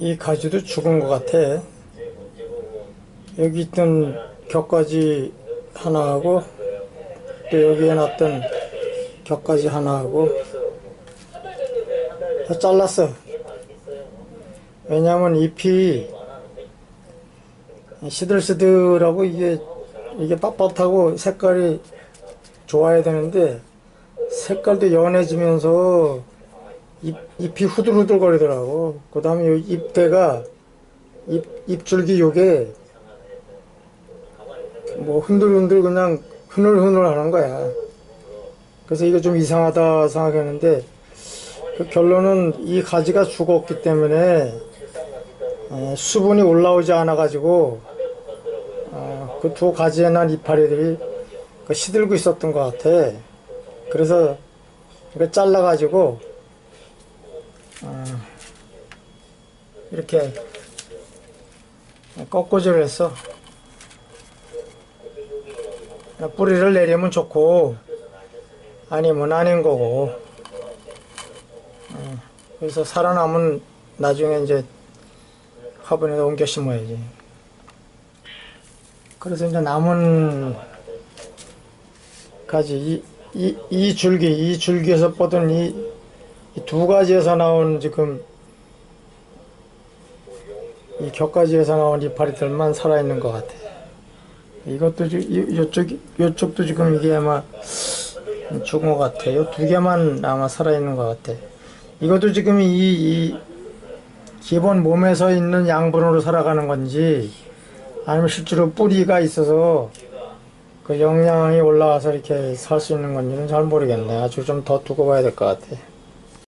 이 가지도 죽은 것 같아. 여기 있던 격가지 하나하고 또 여기에 놨던 격가지 하나하고 다 잘랐어. 왜냐면 잎이 시들시들하고 이게 이게 빳빳하고 색깔이 좋아야 되는데 색깔도 연해지면서 잎, 잎이 후들후들 거리더라고. 그 다음에 잎대가 잎, 잎줄기 요게 뭐 흔들흔들 그냥 흐늘흐늘 하는 거야. 그래서 이거 좀 이상하다 생각했는데 그 결론은 이 가지가 죽었기 때문에 에, 수분이 올라오지 않아 가지고 그두 가지에 난 이파리들이 그 시들고 있었던 것 같아. 그래서 이거 잘라 가지고 어, 이렇게 꺾어지를 했어. 뿌리를 내리면 좋고 아니면 아닌 거고. 어, 그래서 살아남은 나중에 이제 화분에 옮겨 심어야지. 그래서 이제 남은 가지 이, 이, 이 줄기 이 줄기에서 뻗은 이 두 가지에서 나온 지금 이 격가지에서 나온 이파리들만 살아있는 것 같아. 이것도 이쪽 이쪽도 지금 이게 아마 죽은 것 같아. 요 두 개만 아마 살아있는 것 같아. 이것도 지금 이, 이 기본 몸에서 있는 양분으로 살아가는 건지 아니면 실제로 뿌리가 있어서 그 영양이 올라와서 이렇게 살 수 있는 건지는 잘 모르겠네. 아주 좀 더 두고 봐야 될 것 같아.